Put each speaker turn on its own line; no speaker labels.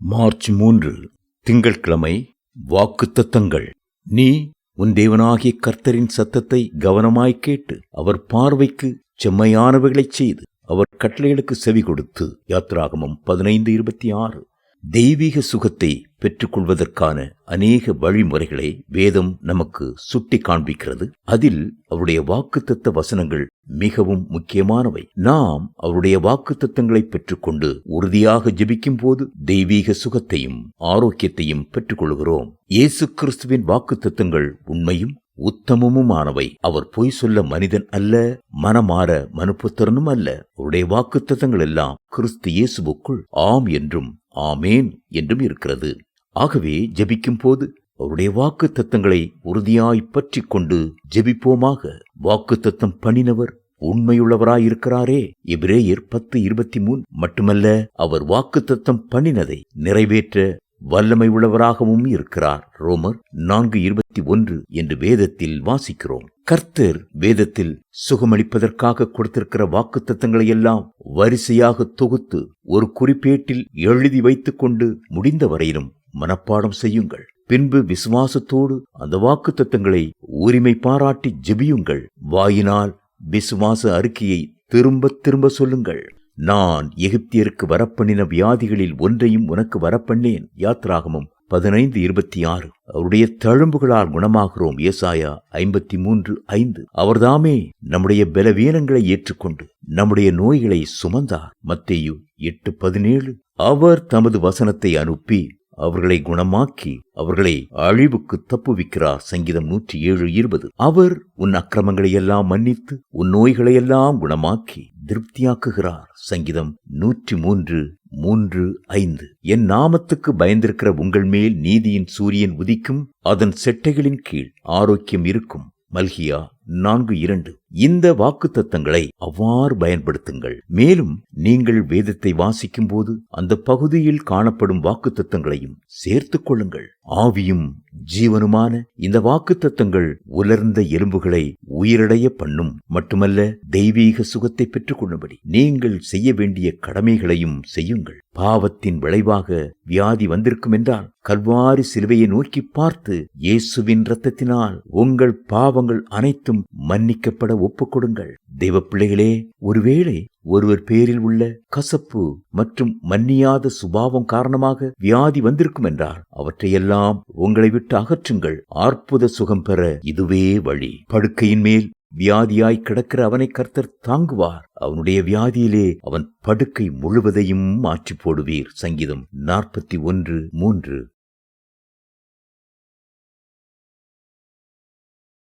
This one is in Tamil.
மார்ச் மூன்று திங்கட்கிழமை வாக்குத்தத்தங்கள். நீ உன் தேவனாகிய கர்த்தரின் சத்தத்தை கவனமாய் கேட்டு அவர் பார்வைக்கு செம்மையானவைகளைச் செய்து அவர் கட்டளைகளுக்கு செவி கொடுத்து யாத்ராகமம் பதினைந்து இருபத்தி ஆறு. தெய்வீக சுகத்தை பெற்றுக்கொள்வதற்கான அநேக வழிமுறைகளை வேதம் நமக்கு சுட்டி காண்பிக்கிறது அதில் அவருடைய வாக்குத்தத்த வசனங்கள் மிகவும் முக்கியமானவை. நாம் அவருடைய வாக்குத்தத்தங்களை பெற்றுக்கொண்டு உறுதியாக ஜெபிக்கும் போது தெய்வீக சுகத்தையும் ஆரோக்கியத்தையும் பெற்றுக்கொள்கிறோம். இயேசு கிறிஸ்துவின் வாக்குத்தத்தங்கள் உண்மையும் உத்தமமுமானவை. அவர் பொய் சொல்ல மனிதன் அல்ல மனமாற மனுப்புத்திறனும் அல்ல. அவருடைய வாக்குத்தத்தங்கள் எல்லாம் கிறிஸ்து இயேசுவுக்குள் ஆம் என்றும் ஆமேன் என்றும் இருக்கிறது. ஆகவே ஜபிக்கும் போது அவருடைய வாக்கு தத்தங்களை உறுதியாய் பற்றி கொண்டு ஜெபிப்போமாக. வாக்கு தத்தம் பண்ணினவர் உண்மையுள்ளவராயிருக்கிறாரே. எபிரேயர் பத்து இருபத்தி மூணு மட்டுமல்ல அவர் வாக்கு தத்தம் பண்ணினதை நிறைவேற்ற வல்லமை உள்ளவராகவும் இருக்கிறார். ரோமர் நான்கு இருபத்தி ஒன்று என்று வேதத்தில் வாசிக்கிறோம். கர்த்தர் வேதத்தில் சுகமளிப்பதற்காக கொடுத்திருக்கிற வாக்கு தத்தங்களை எல்லாம் வரிசையாக தொகுத்து ஒரு குறிப்பேட்டில் எழுதி வைத்துக் கொண்டு முடிந்த வரையிலும் மனப்பாடம் செய்யுங்கள். பின்பு விசுவாசத்தோடு அந்த வாக்கு தத்தங்களை உரிமை பாராட்டி ஜெபியுங்கள். வாயினால் விசுவாச அறிக்கையை திரும்ப திரும்ப சொல்லுங்கள். நான் எகிப்தியருக்கு வரப்பண்ணின வியாதிகளில் ஒன்றையும் உனக்கு வரப்பண்ணேன். யாத்ராகமும் பதினைந்து இருபத்தி ஆறு அவருடைய தழும்புகளால் குணமாகிறோம். ஏசாயா ஐம்பத்தி மூன்று ஐந்து. அவர்தாமே நம்முடைய பலவீனங்களை ஏற்றுக்கொண்டு நம்முடைய நோய்களை சுமந்தார். மத்தேயு எட்டு பதினேழு. அவர் தமது வசனத்தை அனுப்பி அவர்களை குணமாக்கி அவர்களை அழிவுக்கு தப்புவிக்கிறார். சங்கீதம் நூற்றி ஏழு இருபது. அவர் உன் அக்கிரமங்களை எல்லாம் மன்னித்து உன் நோய்களை எல்லாம் குணமாக்கி திருப்தியாக்குகிறார். சங்கீதம் நூற்றி மூன்று மூன்று ஐந்து. என் நாமத்துக்கு பயந்திருக்கிற உங்கள் மேல் நீதியின் சூரியன் உதிக்கும் அதன் செட்டைகளின் கீழ் ஆரோக்கியம் இருக்கும். மல்கியா நான்கு இரண்டு. இந்த வாக்கு தத்தங்களை அவ்வாறு பயன்படுத்துங்கள். மேலும் நீங்கள் வேதத்தை வாசிக்கும் போது அந்த பகுதியில் காணப்படும் வாக்கு தத்தங்களையும் சேர்த்துக் கொள்ளுங்கள். ஆவியும் ஜீவனுமான இந்த வாக்கு தத்தங்கள் உலர்ந்த எலும்புகளை உயிரடைய பண்ணும். மட்டுமல்ல தெய்வீக சுகத்தை பெற்றுக் கொள்ளும்படி நீங்கள் செய்ய வேண்டிய கடமைகளையும் செய்யுங்கள். பாவத்தின் விளைவாக வியாதி வந்திருக்கும் என்றால் கல்வாரி சிலுவையை நோக்கி பார்த்து இயேசுவின் இரத்தத்தினால் உங்கள் பாவங்கள் அனைத்தும் மன்னிக்கப்பட ஒப்புக்கொடுங்கள். தெய்வ பிள்ளைகளே ஒருவேளை ஒருவர் பேரில் உள்ள கசப்பு மற்றும் மன்னியாத சுபாவம் காரணமாக வியாதி வந்திருக்கும் என்றால் அவற்றையெல்லாம் உங்களை விட்டு அகற்றுங்கள். அற்புத சுகம் பெற இதுவே வழி. படுக்கையின் மேல் வியாதியாய் கிடக்கிற அவனை கர்த்தர் தாங்குவார். அவனுடைய வியாதியிலே அவன் படுக்கை முழுவதையும் மாற்றி போடுவீர். சங்கீதம் நாற்பத்தி ஒன்று மூன்று.